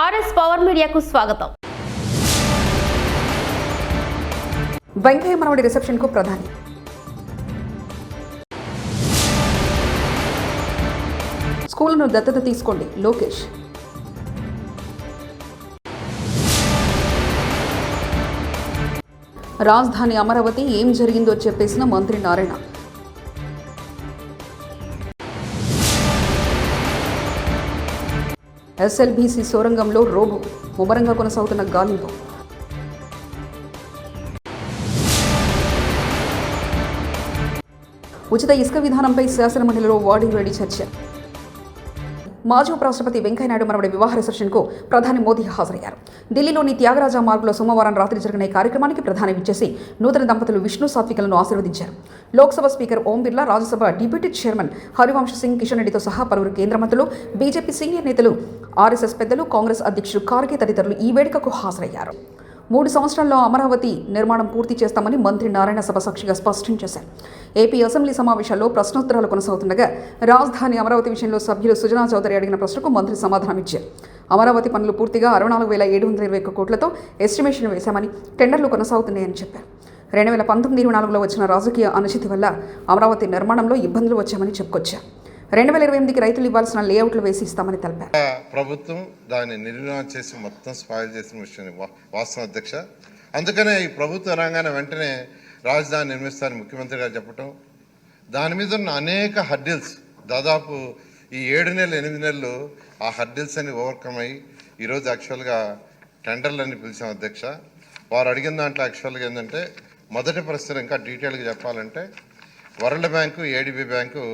RS power మీడియాకు స్వాగతం. వెంకయ్య మనవడి రిసెప్షన్కు ప్రధాని. స్కూల్ను దత్తత తీసుకోండి లోకేష్. రాజధాని అమరావతి ఏం జరిగిందో చెప్పేసిన మంత్రి నారాయణ. ఎస్ఎల్బీసీ సొరంగంలో రోబో ముమ్మరంగా కొనసాగుతున్న గాలింపు ఉచిత ఇసుక విధానంపై శాసనమండలిలో వాడి వేడి చర్చ. మాజీ ఉపరాష్ట్రపతి వెంకయ్యనాయుడు మనవడి వివాహ రిసెప్షన్కు ప్రధాని మోదీ హాజరయ్యారు. ఢిల్లీలోని త్యాగరాజ మార్గులో సోమవారం రాత్రి జరిగిన ఈ కార్యక్రమానికి ప్రధాని విచ్చేసి నూతన దంపతులు విష్ణు సాత్వికలను ఆశీర్వదించారు. Lok Sabha speaker Om Birla Rajya Sabha deputy chairman Harivansh Singh Kishan రెడ్డితో సహా పలువురు కేంద్ర మంత్రులు బీజేపీ సీనియర్ నేతలు ఆర్ఎస్ఎస్ పెద్దలు కాంగ్రెస్ అధ్యక్షుడు ఖార్గే తదితరులు ఈ వేడుకకు హాజరయ్యారు. మూడు సంవత్సరాల్లో అమరావతి నిర్మాణం పూర్తి చేస్తామని మంత్రి నారాయణ సభ సాక్షిగా స్పష్టం చేశారు. ఏపీ అసెంబ్లీ సమావేశాల్లో ప్రశ్నోత్తరాలు కొనసాగుతుండగా రాజధాని అమరావతి విషయంలో సభ్యులు సుజనా చౌదరి అడిగిన ప్రశ్నకు మంత్రి సమాధానం ఇచ్చారు. అమరావతి పనులు పూర్తిగా అరవై నాలుగు వేల ఏడు వందల ఇరవై ఒక్క కోట్లతో ఎస్టిమేషన్ వేశామని టెండర్లు కొనసాగుతున్నాయని చెప్పారు. రెండు వేల పంతొమ్మిది ఇరవై నాలుగులో వచ్చిన రాజకీయ అనుచితి వల్ల అమరావతి నిర్మాణంలో ఇబ్బందులు వచ్చామని చెప్పుకొచ్చారు. రెండు వేల ఇరవై ఎనిమిదికి రైతులు ఇవ్వాల్సిన లేఅవుట్లు వేసి ఇస్తామని తెలిపారు ప్రభుత్వం దాన్ని నిర్వహణ చేసి మొత్తం స్పాయిల్ చేసిన విషయం వాస్తవ వాస్తవం అధ్యక్ష. అందుకనే ఈ ప్రభుత్వ రాగానే వెంటనే రాజధాని నిర్మిస్తారని ముఖ్యమంత్రి గారు చెప్పటం. దాని మీద ఉన్న అనేక హర్డిల్స్ దాదాపు ఈ ఏడు నెలలు ఎనిమిది నెలలు ఆ హర్డిల్స్ అన్ని ఓవర్కమ్ అయ్యి ఈరోజు యాక్చువల్గా టెండర్లని పిలిచాం అధ్యక్ష. వారు అడిగిన దాంట్లో యాక్చువల్గా ఏంటంటే మొదటి పరిస్థితి ఇంకా డీటెయిల్గా చెప్పాలంటే వరల్డ్ బ్యాంకు ఏడిబి బ్యాంకు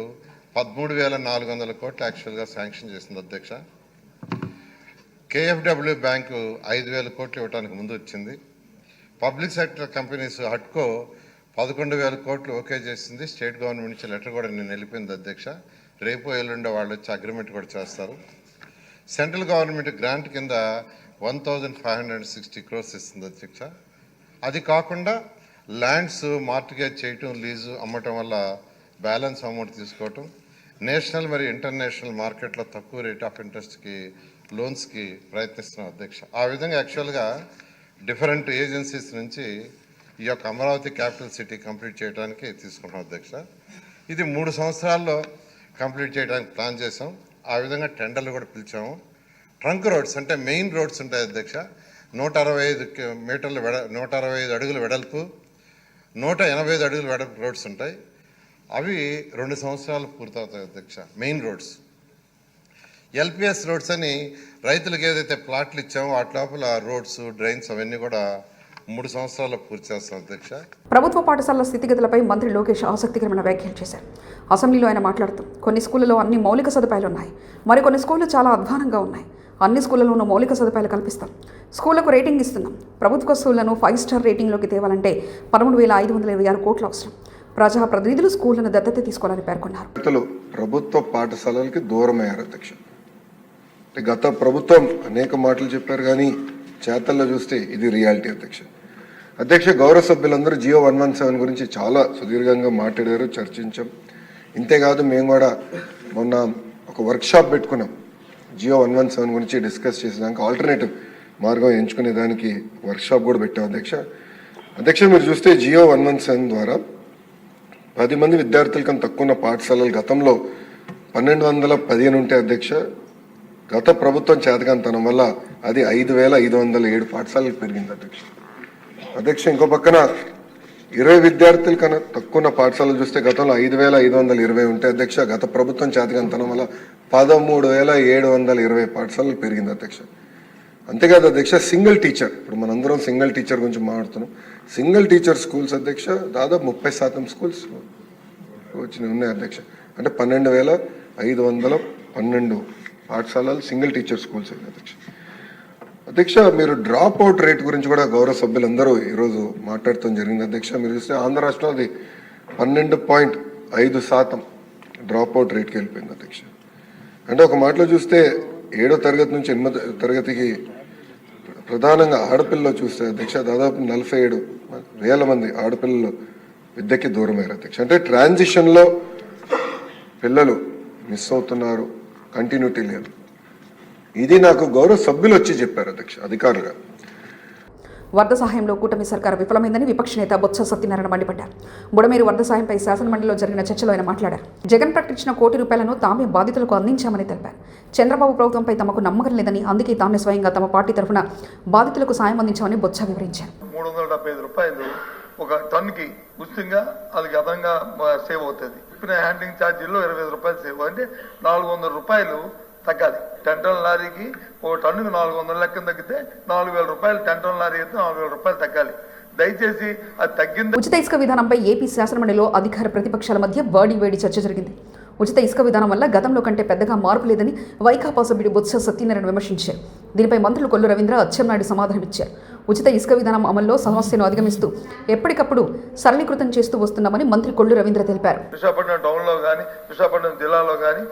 పదమూడు వేల నాలుగు వందల కోట్లు యాక్చువల్గా శాంక్షన్ చేసింది అధ్యక్ష. కేఎఫ్డబ్ల్యూ బ్యాంకు ఐదు వేల కోట్లు ఇవ్వడానికి ముందు వచ్చింది. పబ్లిక్ సెక్టర్ కంపెనీస్ హట్కో పదకొండు వేల కోట్లు ఓకే చేసింది. స్టేట్ గవర్నమెంట్ నుంచి లెటర్ కూడా నేను వెళ్ళిపోయింది అధ్యక్ష. రేపు ఎల్లుండే వాళ్ళు వచ్చి అగ్రిమెంట్ కూడా చేస్తారు. సెంట్రల్ గవర్నమెంట్ గ్రాంట్ కింద one thousand five hundred sixty crores ఇస్తుంది అధ్యక్ష. అది కాకుండా ల్యాండ్స్ మార్టిగేజ్ చేయటం లీజు అమ్మటం వల్ల బ్యాలెన్స్ అమౌంట్ తీసుకోవటం. నేషనల్ మరియు ఇంటర్నేషనల్ మార్కెట్లో తక్కువ రేట్ ఆఫ్ ఇంట్రెస్ట్కి లోన్స్కి ప్రయత్నిస్తున్నాం అధ్యక్ష. ఆ విధంగా యాక్చువల్గా డిఫరెంట్ ఏజెన్సీస్ నుంచి ఈ యొక్క అమరావతి క్యాపిటల్ సిటీ కంప్లీట్ చేయడానికి తీసుకుంటాం అధ్యక్ష. ఇది మూడు సంవత్సరాల్లో కంప్లీట్ చేయడానికి ప్లాన్ చేసాం ఆ విధంగా టెండర్లు కూడా పిలిచాము. ట్రంక్ రోడ్స్ అంటే మెయిన్ రోడ్స్ ఉంటాయి అధ్యక్ష. నూట అరవై ఐదు మీటర్లు వెడ నూట అరవై ఐదు అడుగులు వెడల్పు నూట ఎనభై ఐదు అడుగులు వెడల్పు రోడ్స్ ఉంటాయి. అవి రెండు సంవత్సరాలు పూర్తవుతాయి అధ్యక్ష మెయిన్ రోడ్స్. ఎల్పిఎస్ రోడ్స్ అని రైతులకు ఏదైతే ప్లాట్లు ఇచ్చామో వాటి లోపల రోడ్స్ డ్రైన్స్ అవన్నీ కూడా మూడు సంవత్సరాల పూర్తి చేస్తాం అధ్యక్ష. ప్రభుత్వ పాఠశాలల స్థితిగతులపై మంత్రి లోకేష్ ఆసక్తికరమైన వ్యాఖ్యలు చేశారు. అసెంబ్లీలో ఆయన మాట్లాడుతూ కొన్ని స్కూళ్ళలో అన్ని మౌలిక సదుపాయాలు ఉన్నాయి. మరికొన్ని స్కూళ్ళు చాలా అధ్వానంగా ఉన్నాయి. అన్ని స్కూళ్ళలోనూ మౌలిక సదుపాయాలు కల్పిస్తాం. స్కూళ్ళకు రేటింగ్ ఇస్తున్నాం. ప్రభుత్వ స్కూళ్ళను ఫైవ్ స్టార్ రేటింగ్లోకి తేవాలంటే పదమూడు వేల ఐదు వందల ఇరవై ఆరు కోట్లు అవసరం. ప్రజాప్రతినిధులు స్కూళ్ళను దత్తత తీసుకోవాలని పేర్కొన్నారు. ప్రభుత్వ పాఠశాలలకి దూరమయ్యారు అధ్యక్ష. గత ప్రభుత్వం అనేక మాటలు చెప్పారు కానీ చేతల్లో చూస్తే ఇది రియాలిటీ అధ్యక్ష. అధ్యక్ష గౌరవ సభ్యులందరూ జియో వన్ వన్ సెవెన్ గురించి చాలా సుదీర్ఘంగా మాట్లాడారు చర్చించాం. ఇంతేకాదు మేము కూడా మొన్న ఒక వర్క్షాప్ పెట్టుకున్నాం. జియో వన్ వన్ సెవెన్ గురించి డిస్కస్ చేసేదానికి ఆల్టర్నేటివ్ మార్గం ఎంచుకునే దానికి వర్క్షాప్ కూడా పెట్టాం అధ్యక్ష. అధ్యక్ష మీరు చూస్తే జియో వన్ వన్ సెవెన్ ద్వారా పది మంది విద్యార్థుల కన్నా తక్కువ ఉన్న పాఠశాలలు గతంలో పన్నెండు వందల పదిహేను ఉంటే అధ్యక్ష గత ప్రభుత్వం చేతకంతనం వల్ల అది ఐదు వేల ఐదు వందల ఏడు పాఠశాలలకు పెరిగింది అధ్యక్ష. అధ్యక్ష ఇంకో పక్కన ఇరవై విద్యార్థుల కన్నా తక్కువ ఉన్న పాఠశాలలు చూస్తే గతంలో ఐదు వేల ఐదు వందల ఇరవై ఉంటే అధ్యక్ష గత ప్రభుత్వం చేతకంతనం వల్ల పదమూడు వేల ఏడు వందల ఇరవై పాఠశాలలు పెరిగింది అధ్యక్ష. అంతేకాదు అధ్యక్ష సింగిల్ టీచర్. ఇప్పుడు మనందరం సింగిల్ టీచర్ గురించి మాట్లాడుతున్నాం. సింగిల్ టీచర్ స్కూల్స్ అధ్యక్ష దాదాపు ముప్పై శాతం స్కూల్స్ వచ్చినవి ఉన్నాయి అధ్యక్ష. అంటే పన్నెండు వేల ఐదు వందల పన్నెండు పాఠశాలలు సింగిల్ టీచర్ స్కూల్స్ అయినాయి అధ్యక్ష. అధ్యక్ష మీరు డ్రాప్ అవుట్ రేట్ గురించి కూడా గౌరవ సభ్యులందరూ ఈరోజు మాట్లాడటం జరిగింది అధ్యక్ష. మీరు చూస్తే ఆంధ్ర రాష్ట్రంలో అది పన్నెండు పాయింట్ ఐదు శాతం డ్రాప్ అవుట్ రేట్కి వెళ్ళిపోయింది అధ్యక్ష. అంటే ఒక మాటలో చూస్తే ఏడో తరగతి నుంచి ఎనిమిదో తరగతికి ప్రధానంగా ఆడపిల్లలు చూస్తే అధ్యక్ష దాదాపు నలభై ఏడు వేల మంది ఆడపిల్లలు విద్యకి దూరమయ్యారు అధ్యక్ష. అంటే ట్రాన్సిషన్లో పిల్లలు మిస్ అవుతున్నారు కంటిన్యూటీ లేదు. ఇది నాకు గౌరవ సభ్యులు వచ్చి చెప్పారు అధ్యక్ష అధికారులుగా వరద సహాయంలో కూటమి సర్కార్ విఫలమైందని విపక్ష నేత బొత్స సత్యనారాయణ మండిపడ్డారు. బుడమేరు వరద సాయంపై శాసనమండలిలో జరిగిన చర్చలో ఆయన మాట్లాడారు. జగన్ ప్రకటించిన కోటి రూపాయలను తామే బాధితులకు అందించామని తెలిపారు. చంద్రబాబు ప్రభుత్వంపై తమకు నమ్మకం లేదని అందుకే తామే స్వయంగా తమ పార్టీ తరఫున బాధితులకు సాయం అందించామని బొత్స వివరించారు. మూడు వందల డెబ్బై ఐదు రూపాయలు ఒక టన్నుకి ఉచితంగా అది అదనంగా సేవ్ అవుతుంది. ఇప్పుడు హ్యాండ్లింగ్ ఛార్జీల్లో ఇరవై ఐదు రూపాయలు సేవ్ అంటే నాలుగు వందల రూపాయలు తగ్గాలి. టెన్ టన్ లారీకి ఓ టన్నుకి నాలుగు వందల లెక్కన తగ్గితే నాలుగు వేల రూపాయలు. టెన్ టన్ లారీ అయితే నాలుగు వేల రూపాయలు తగ్గాలి. దయచేసి అది తగ్గింది. ఉచిత ఇసుక విధానంపై ఏపీ శాసనమండలిలో అధికార ప్రతిపక్షాల మధ్య వేడి వేడి చర్చ జరిగింది. ఉచిత ఇసుక విధానం వల్ల గతంలో కంటే పెద్దగా మార్పు లేదని వైకాపా సభ్యుడు బొత్స సత్యనారాయణ విమర్శించారు. దీనిపై మంత్రులు కొల్లు రవీంద్ర అచ్చెన్నాయుడు సమాధానమిచ్చారు. ఉచిత ఇసుక విధానం అమల్లో సమస్యను అధిగమిస్తూ ఎప్పటికప్పుడు సరళీకృతం చేస్తూ వస్తున్నామని మంత్రి కొల్లు రవీంద్ర తెలిపారు. విశాఖపట్నం టౌన్లో కానీ విశాఖపట్నం జిల్లాలో కానీ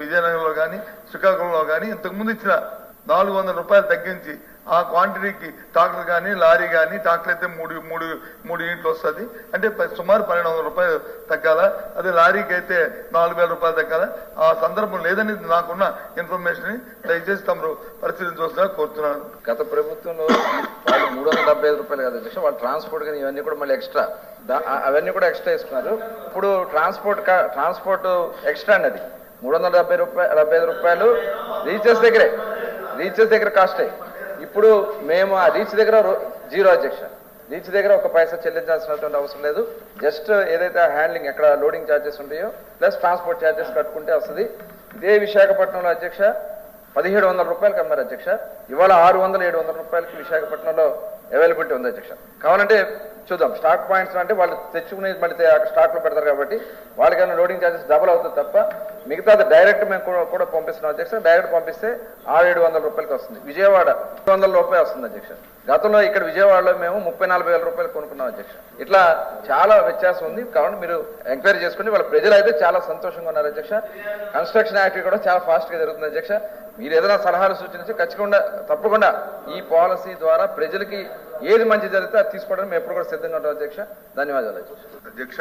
విజయనగరంలో కానీ శ్రీకాకుళంలో కానీ ఇంతకుముందు ఇచ్చిన నాలుగు వందల రూపాయలు తగ్గించి ఆ క్వాంటిటీకి ట్రాక్టర్ కానీ లారీ కానీ ట్రాక్టర్ అయితే మూడు మూడు మూడు యూనిట్లు వస్తుంది. అంటే సుమారు పన్నెండు వందల రూపాయలు తగ్గాల? అదే లారీకి అయితే నాలుగు వేల రూపాయలు తగ్గాల? ఆ సందర్భం లేదని నాకున్న ఇన్ఫర్మేషన్ దయచేసి తమరు పరిశీలించవలసిన కోరుతున్నాను. గత ప్రభుత్వంలో వాళ్ళు మూడు వందల డెబ్బై ఐదు రూపాయలు కదా అధ్యక్ష వాళ్ళు ట్రాన్స్పోర్ట్ కానీ ఇవన్నీ కూడా మళ్ళీ ఎక్స్ట్రా. అవన్నీ కూడా ఎక్స్ట్రా ఇస్తున్నారు. ఇప్పుడు ట్రాన్స్పోర్ట్ కా- ట్రాన్స్పోర్ట్ ఎక్స్ట్రా అన్నది. మూడు వందల డెబ్బై రూపాయలు డెబ్బై ఐదు రూపాయలు రీచెస్ దగ్గరే. రీచెస్ దగ్గర కాస్టే ఇప్పుడు మేము ఆ రీచ్ దగ్గర జీరో అధ్యక్ష రీచ్ దగ్గర ఒక పైసా చెల్లించాల్సినటువంటి అవసరం లేదు. జస్ట్ ఏదైతే హ్యాండ్లింగ్ ఎక్కడ లోడింగ్ ఛార్జెస్ ఉంటాయో ప్లస్ ట్రాన్స్పోర్ట్ ఛార్జెస్ కట్టుకుంటే వస్తుంది. ఇదే విశాఖపట్నంలో అధ్యక్ష పదిహేడు వందల రూపాయలకి అమ్మారు అధ్యక్ష ఇవాళ ఆరు వందల ఏడు వందల రూపాయలకి విశాఖపట్నంలో అవైలబిలిటీ ఉంది అధ్యక్ష. కావాలంటే చూద్దాం. స్టాక్ పాయింట్స్ అంటే వాళ్ళు తెచ్చుకునేది మళ్ళీ స్టాక్లో పెడతారు కాబట్టి వాళ్ళకైనా లోడింగ్ ఛార్జెస్ డబుల్ అవుతుంది తప్ప మిగతాది డైరెక్ట్ మేము కూడా- కూడా పంపిస్తున్నాం అధ్యక్ష. డైరెక్ట్ పంపిస్తే ఆరు ఏడు వందల రూపాయలకి వస్తుంది. విజయవాడ ఏడు వందల రూపాయలు వస్తుంది అధ్యక్ష. గతంలో ఇక్కడ విజయవాడలో మేము ముప్పై నలభై వేల రూపాయలు కొనుక్కున్నాం అధ్యక్ష. ఇట్లా చాలా వ్యత్యాసం ఉంది. కాబట్టి మీరు ఎంక్వైరీ చేసుకుని వాళ్ళ ప్రజలు అయితే చాలా సంతోషంగా ఉన్నారు అధ్యక్ష. కన్స్ట్రక్షన్ యాక్టివిటీ కూడా చాలా ఫాస్ట్గా జరుగుతుంది అధ్యక్ష. మీరు ఏదైనా సలహాలు సూచించి ఖచ్చితంగా తప్పకుండా ఈ పాలసీ ద్వారా ప్రజలకి ఏది మంచి జరిగితే అది తీసుకోవడానికి మేము ఎప్పుడు కూడా సిద్ధంగా ఉంటాం అధ్యక్ష. ధన్యవాదాలు అధ్యక్ష.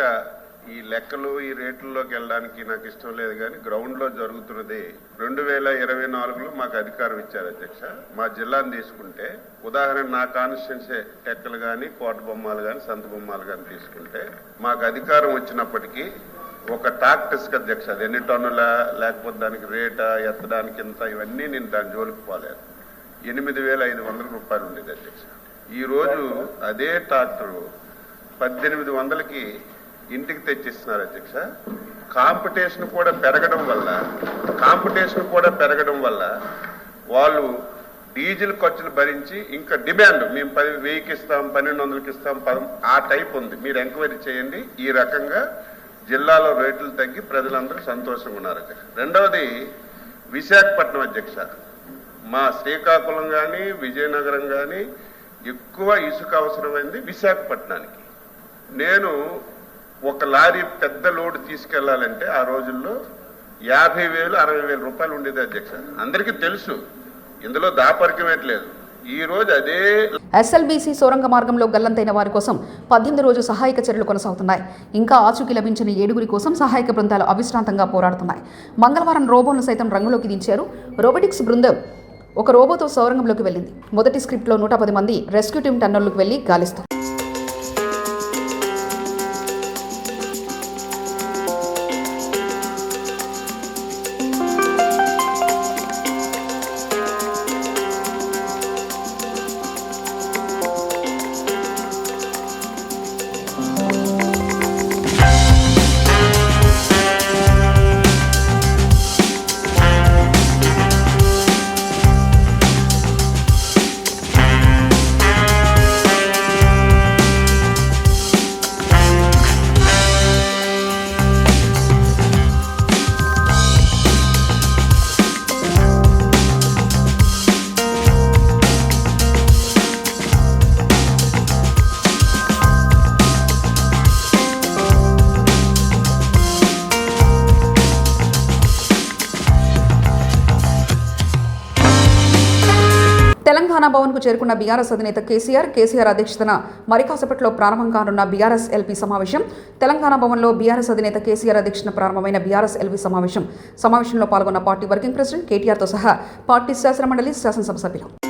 ఈ లెక్కలు ఈ రేట్లలోకి వెళ్ళడానికి నాకు ఇష్టం లేదు కానీ గ్రౌండ్లో జరుగుతున్నది రెండు వేల ఇరవై నాలుగులో మాకు అధికారం ఇచ్చారు అధ్యక్ష. మా జిల్లాను తీసుకుంటే ఉదాహరణ నా కాన్స్టిట్యున్సీ టెక్కలు కానీ కోట బొమ్మలు కానీ సంత బొమ్మలు కానీ తీసుకుంటే మాకు అధికారం వచ్చినప్పటికీ ఒక టాక్టిస్క్ అధ్యక్ష అది ఎన్ని టన్నుల లేకపోతే దానికి రేటా ఎత్తడానికి ఇంత ఇవన్నీ నేను దాని జోలికి పోలేదు. ఎనిమిది వేల ఐదు వందల రూపాయలు ఉండేది అధ్యక్ష. ఈరోజు అదే ట్రాక్టరు పద్దెనిమిది వందలకి ఇంటికి తెచ్చిస్తున్నారు అధ్యక్ష. కాంపిటీషన్ కూడా పెరగడం వల్ల కాంపిటీషన్ కూడా పెరగడం వల్ల వాళ్ళు డీజిల్ ఖర్చులు భరించి ఇంకా డిమాండ్ మేము పది వెయ్యికి ఇస్తాం పన్నెండు వందలకి ఇస్తాం పదం ఆ టైప్ ఉంది. మీరు ఎంక్వైరీ చేయండి. ఈ రకంగా జిల్లాలో రేట్లు తగ్గి ప్రజలందరూ సంతోషంగా ఉన్నారు అధ్యక్ష. రెండవది విశాఖపట్నం అధ్యక్ష. మా శ్రీకాకుళం కానీ విజయనగరం కానీ ఎక్కువ ఇసుక అవసరమైంది విశాఖపట్నానికి. నేను ఒక లారీ పెద్ద లోడ్ తీసుకెళ్ళాలంటే ఆ రోజుల్లో యాభై వేలు అరవై వేల రూపాయలు ఉండేది అధ్యక్ష. అందరికీ తెలుసు. ఇందులో దాపరికమేట్లేదు. ఈ రోజు అదే ఎస్ఎల్బీసీ సొరంగ మార్గంలో గల్లంతైన వారి కోసం పద్దెనిమిది రోజు సహాయక చర్యలు కొనసాగుతున్నాయి. ఇంకా ఆచూకీ లభించిన ఏడుగురి కోసం సహాయక బృందాలు అవిశ్రాంతంగా పోరాడుతున్నాయి. మంగళవారం రోబోను సైతం రంగులోకి దించారు. రోబోటిక్స్ బృందం ఒక రోబోతో సౌరంగంలోకి వెళ్ళింది. మొదటి స్క్రిప్ట్లో నూట పది మంది రెస్క్యూ టీం టన్నర్లకు వెళ్ళి గాలిస్తారు తెలంగాణ భవన్కు చేరుకున్న బీఆర్ఎస్ అధినేత కేసీఆర్ కేసీఆర్ అధ్యక్షతన మరి కాసేపట్లో ప్రారంభం కానున్న బీఆర్ఎస్ ఎల్పీ సమావేశం తెలంగాణ భవన్లో బీఆర్ఎస్ అధినేత కేసీఆర్ అధ్యక్షతన ప్రారంభమైన బీఆర్ఎస్ ఎల్పీ సమావేశం. సమావేశంలో పాల్గొన్న పార్టీ వర్కింగ్ ప్రెసిడెంట్ కేటీఆర్తో సహా పార్టీ శాసనమండలి శాసనసభ సభ్యులు.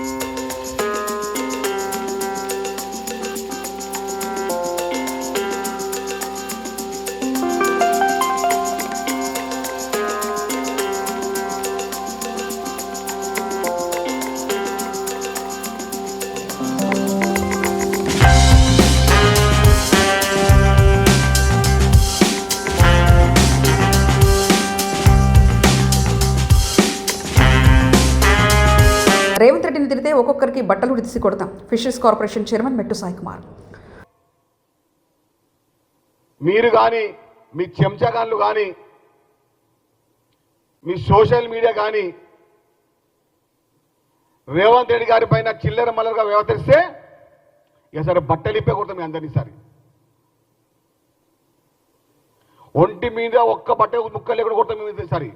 రేవంత్ తిరిగితే ఒక్కొక్కరికి బట్టలు ఉడిసి కొడతాం. ఫిషరీస్ కార్పొరేషన్ చైర్మన్ మెట్టు సాయి కుమార్. మీరు కానీ మీ చెంచగాళ్ళు కానీ మీ సోషల్ మీడియా కానీ రేవంత్ రెడ్డి గారి పైన చిల్లర మల్లరగా వ్యవహరిస్తే ఇక సరే బట్టలు ఇప్పే కొడతాం మీ అందరినీ సరే ఒంటి మీద ఒక్క బట్ట ముక్కలు ఎక్కడ కొడతాం మీ సరే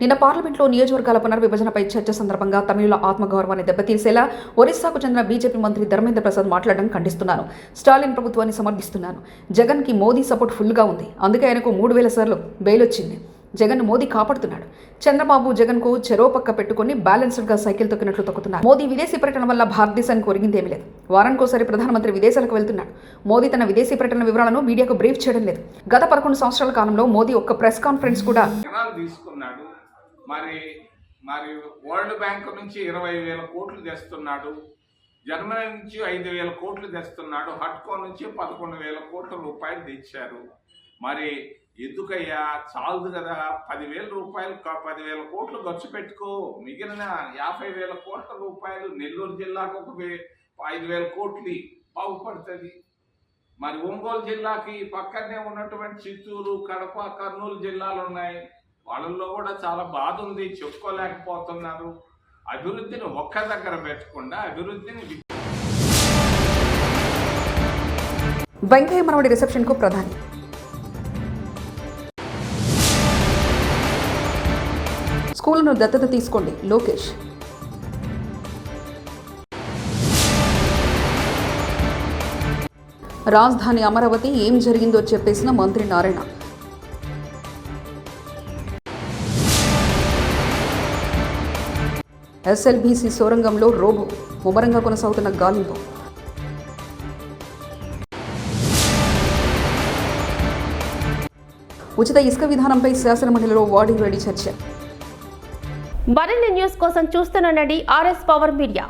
నిన్న పార్లమెంట్లో నియోజకవర్గాల పునర్విభజనపై చర్చ సందర్భంగా తమిళుల ఆత్మగౌరవాన్ని దెబ్బతీసేలా ఒరిస్సాకు చెందిన బీజేపీ మంత్రి ధర్మేంద్ర ప్రసాద్ మాట్లాడడం ఖండిస్తున్నాను స్టాలిన్ ప్రభుత్వాన్ని సమర్థిస్తున్నాను జగన్కి మోదీ సపోర్ట్ ఫుల్గా ఉంది. అందుకే ఆయనకు మూడు వేల సార్లు బెయిల్ వచ్చింది. జగన్ మోదీ కాపాడుతున్నాడు. చంద్రబాబు జగన్కు చెరోపక్క చెరో పక్క పెట్టుకుని బ్యాలెన్స్డ్గా సైకిల్ తొక్కినట్లు తొక్కుతున్నారు. మోదీ విదేశీ పర్యటన వల్ల భారతదేశానికి ఒరిగింది ఏమీ లేదు. వారానికోసారి ప్రధానమంత్రి విదేశాలకు వెళ్తున్నాడు. మోదీ తన విదేశీ పర్యటన వివరాలను మీడియాకు బ్రీఫ్ చేయడం లేదు. గత పదకొండు సంవత్సరాల కాలంలో మోదీ ఒక్క ప్రెస్ కాన్ఫరెన్స్ కూడా తీసుకున్నాడు. మరి మరి వరల్డ్ బ్యాంక్ నుంచి ఇరవై వేల కోట్లు తెస్తున్నాడు జర్మనీ నుంచి ఐదు వేల కోట్లు తెస్తున్నాడు హట్కో నుంచి పదకొండు వేల కోట్ల రూపాయలు తెచ్చారు. మరి ఎందుకయ్యా? చాలదు కదా పదివేల రూపాయలు పదివేల కోట్లు ఖర్చు పెట్టుకో. మిగిలిన యాభై వేల కోట్ల రూపాయలు నెల్లూరు జిల్లాకు ఒక వే- ఐదు వేల కోట్లు బాగుపడుతుంది. మరి ఒంగోలు జిల్లాకి పక్కనే ఉన్నటువంటి చిత్తూరు కడప కర్నూలు జిల్లాలు ఉన్నాయి. వాళ్ళల్లో కూడా చాలా బాధ ఉంది చెప్పుకోలేకపోతున్నారు. అభివృద్ధిని ఒక్క దగ్గర పెట్టకుండా అభివృద్ధిని వెంకయ్య మనవడి రిసెప్షన్కు ప్రధాని. స్కూల్ను దత్తత తీసుకోండి లోకేష్. రాజధాని అమరావతి ఏం జరిగిందో చెప్పేసిన మంత్రి నారాయణ. ఎస్ఎల్బీసీ సొరంగంలో రోబో ముమ్మరంగా కొనసాగుతున్న గాలింపు. ఉచిత ఇసుక విధానంపై శాసనమండలిలో వార్డింగ్ రెడీ చర్చ. మరిన్ని న్యూస్ కోసం చూస్తూనండి ఆర్ఎస్ పవర్ మీడియా.